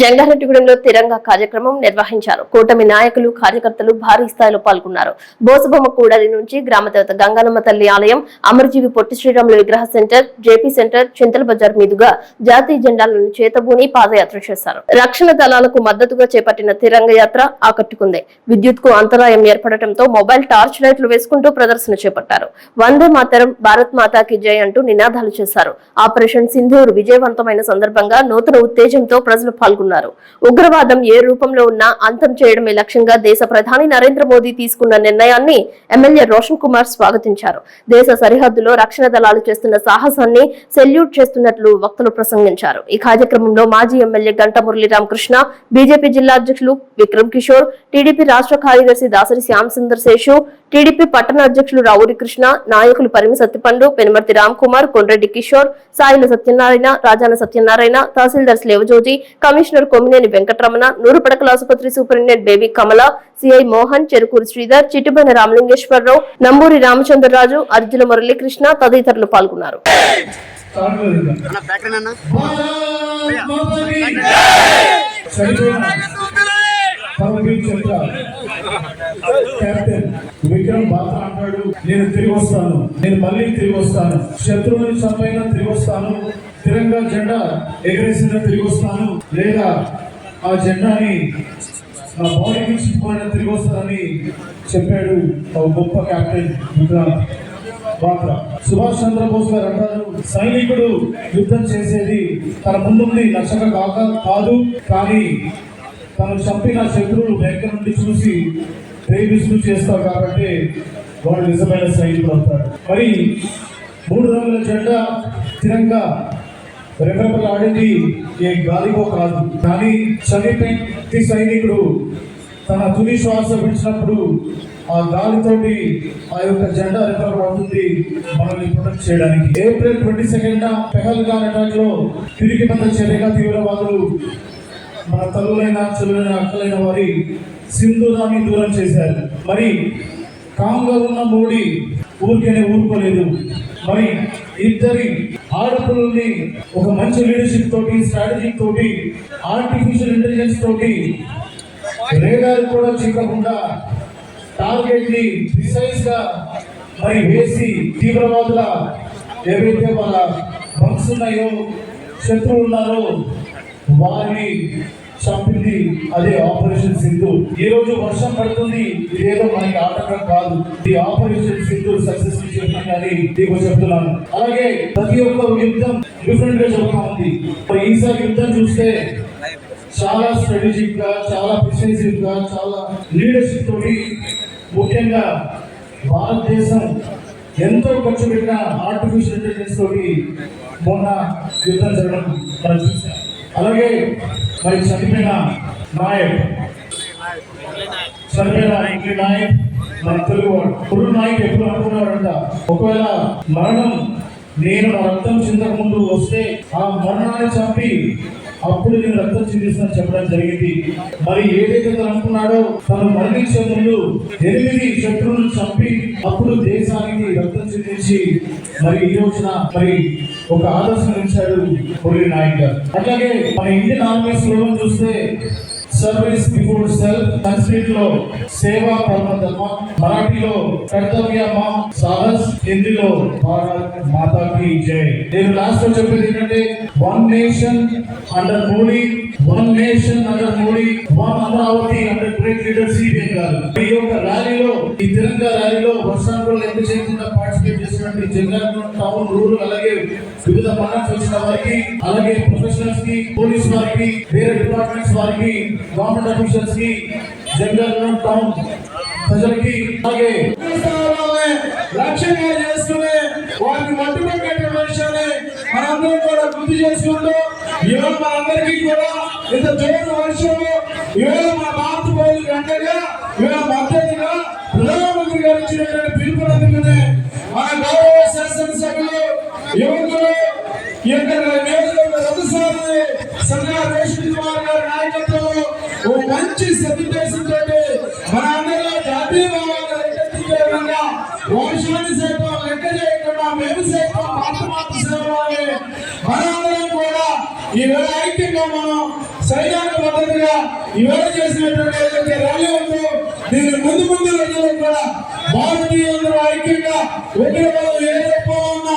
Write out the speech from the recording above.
జంగారెడ్డిగూడెంలో తిరంగా కార్యక్రమం నిర్వహించారు. కూటమి నాయకులు కార్యకర్తలు భారీ స్థాయిలో పాల్గొన్నారు. బోసబొమ్మ కూడలి నుంచి గ్రామదేవత గంగానమ్మ తల్లి ఆలయం అమరజీవి పొట్టి శ్రీరాములు విగ్రహ centre JP centre Chintala Bazar మీదుగా జాతీయ జెండాలను చేతబూని పాదయాత్ర చేశారు. రక్షణ దళాలకు మద్దతుగా చేపట్టిన తిరంగ యాత్ర ఆకట్టుకుంది. విద్యుత్కు అంతరాయం ఏర్పడటంతో మొబైల్ టార్చ్ లైట్లు వేసుకుంటూ ప్రదర్శన చేపట్టారు. వందే మాతరం భారత్ మాతాకి జై అంటూ నినాదాలు చేశారు. ఆపరేషన్ సింధూర్ విజయవంతమైన సందర్భంగా నూతన ఉత్తేజంతో ప్రజలు పాల్గొన్నారు. ఉగ్రవాదం ఏ రూపంలో ఉన్నా అంతం చేయడమే లక్ష్యంగా దేశ ప్రధాని నరేంద్ర మోదీ తీసుకున్న నిర్ణయాన్ని ఎమ్మెల్యే రోషన్ కుమార్ స్వాగతించారు. దేశ సరిహద్దులో రక్షణ దళాలు చేస్తున్న సాహసాన్ని సెల్యూట్ చేస్తున్నట్లు వక్తలు ప్రసంగించారు. ఈ కార్యక్రమంలో మాజీ ఎమ్మెల్యే గంట మురళీరామకృష్ణ బీజేపీ జిల్లా అధ్యక్షులు విక్రమ్ కిషోర్ టీడీపీ రాష్ట్ర కార్యదర్శి దాసరి శ్యామ్ సుందర్ శేషు టీడీపీ పట్టణ అధ్యక్షులు రావురి కృష్ణ నాయకులు పరిమి సత్తిపండు పెనుమర్తి రామ్ కుమార్ కొండ్రెడ్డి కిషోర్ సాయిల సత్యనారాయణ రాజాన సత్యనారాయణ తహసీల్దార్ లేవజోజి కమిషనర్ కొమ్మినేని వెంకటరమణ నూరుపడకల ఆసుపత్రి superintendent baby Kamala CI Mohan Cherukuri Sridhar Chittubaina Ramalingeswararao Namburi Ramachandraraju Arjula Muralikrishna తదితరులు పాల్గొన్నారు. అన్న ఫ్యాక్టరీ అన్న కెప్టెన్ విక్రమ్ బాత్ర అంటాడు నేను తిరిగి వస్తాను. నేను మళ్ళీ తిరిగి వస్తాను. శత్రువుని చంపైనా తిరిగి వస్తాను. తిరంగా జెండా ఎగరేసిన తిరిగి వస్తాను. లేదా ఆ జెండాని నా బాడీకి చుట్టుకుని తిరిగి వస్తానని చెప్పాడు ఒక గొప్ప కెప్టెన్ విక్రమ్ పాత్ర సుభాష్ చంద్రబోస్ గారు అంటారు సైనికుడు యుద్ధం చేసేది తన ముందుండి నచ్చక కాక కాదు కానీ తను చంపిన శత్రువులు దగ్గర నుండి చూసి ప్రేమిస్తూ చేస్తావు కాబట్టి వాడు నిజమైన సైనికుడు అవుతాడు మరి మూడు రంగుల జెండా స్థిరంగా రెపరెపలాడింది ఏ గాలికో కాదు కానీ చనిపోయి సైనికుడు తన తుది శ్వాస విడిచినప్పుడు ఆ గాలితోటి ఆ యొక్క జెండా రెపరెపడుతుంది మనల్ని ప్రొటెక్ట్ చేయడానికి. ఏప్రిల్ ట్వంటీ సెకండ్ పెహల్గాన్ అటాక్లో తిరిగి పెద్ద చర్యగా తీవ్రవాదులు మన తల్లులైన చెల్లులైన అక్కలైన వారి సింధురాన్ని దూరం చేశారు. మరి కాంగా ఉన్న మోడీ ఊరికేనే ఊరుకోలేదు. మరి ఇద్దరి ఆడపిల్లల్ని ఒక మంచి లీడర్షిప్ తోటి స్ట్రాటజీ తోటి ఆర్టిఫిషియల్ ఇంటెలిజెన్స్ తోటి రేడార్ కూడా చిక్కకుండా టార్గెట్ని ప్రిసైజ్గా మరి వేసి తీవ్రవాదుల ఏవైతే వాళ్ళ బంక్స్ ఉన్నాయో శత్రువులు ఉన్నారో వారిని చంపింది అదే ఆపరేషన్ సింధు. ఈ రోజు వర్షం పడుతుంది ఇదేదో మనకి ఆటంకం కాదు. ఈ ఆపరేషన్ సింధు సక్సెస్ చెప్తుందని నీకు చెప్తున్నాను. అలాగే ప్రతి ఒక్క యుద్ధం డిఫరెంట్గా జరుగుతూ ఉంది. ఈసారి యుద్ధం చూస్తే చాలా స్ట్రాటజిక్గా చాలా ప్రిసైజివ్గా చాలా లీడర్షిప్ తోటి ముఖ్యంగా భారతదేశం ఎంతో ఖర్చు పెట్టిన ఆర్టిఫిషియల్ ఇంటెలిజెన్స్ తోటి మొన్న యుద్ధం జరగడం మనం చూసాం అలాగే మరి చనిపోయిన నాయక్. చనిపోయిన ఇంటి నాయక్? మన తెలుగువాడు నాయక్ ఎప్పుడు అనుకున్నాడంట? ఒకవేళ మరణం నేను నా రక్తం చింతక ముందు వస్తే ఆ మరణాన్ని చంపి అప్పుడు నేను రక్తం చిందిస్తాను చెప్పడం జరిగింది. మరి ఏదైతే తను అనుకున్నాడో తను మరణించే ముందు ఎనిమిది శత్రువులను చంపి అప్పుడు దేశానికి రక్తం చిందించి మరి ఈ రోజున మరి ఒక ఆదర్శం ఇచ్చాడు పొడి నాయక్ అట్లాగే మన ఇండియన్ ఆర్మీ స్లోగన్ చూస్తే సర్వీస్ బిఫోర్ సెల్ఫ్ సంస్కృత్లో సేవా పరమ మరాఠీలో కర్తవ్య మా సాహస్ హిందీలో భారత్ మాతాకి జై. నేను లాస్ట్లో చెప్పేది ఏంటంటే one nation under Modi one nation under Modi one Amaravati under great leader ఏం కాదు ఈ యొక్క ర్యాలీలో ఈ తిరంగా ర్యాలీలో వర్షాలు ఎంత చేయకుండా పార్టిసిపేట్ చేసినటువంటి జగన్ టౌన్ రూరల్ అలాగే వివిధ పండుగ వచ్చిన వారికి అలాగే ప్రొఫెషనల్స్కి పోలీస్ వారికి వేరే డిపార్ట్మెంట్స్ వారికి గవర్నమెంట్ అఫీషియల్స్కి జగన్ టౌన్ ప్రజలకి అలాగే లక్ష్యంగా చేసుకుని వారిని మట్టుపెట్టే విషయాన్ని మనందరం కూడా గుర్తు చేసుకుంటూ ఇవాళ మనందరికీ కూడా ఇంత జోరు వర్షము ఇవాళ యువకులు ఈ యొక్క నియోజకవర్గ రథసారి సంఘ రేషన్ కుమార్ గారి నాయకత్వంలో ఓ మంచి సదుద్దేశంతో మన అందరిలో జాతీయ భావాన్ని రేకెత్తించే విధంగా వంశాన్ని సైతం లెక్క చేయకుండా మేము సైతం మాతృమాత సేవలోని మనందరం కూడా ఈ ఐక్యంగా మనం సైన్యానికి మద్దతుగా ఇవాళ చేసినటువంటి ఏదైతే ర్యాలీ ఉందో ముందు ముందు రోజుల్లో కూడా భారతీయులందరూ ఐక్యంగా ఉగ్రవాదం ఏ రూపంలో ఉన్నా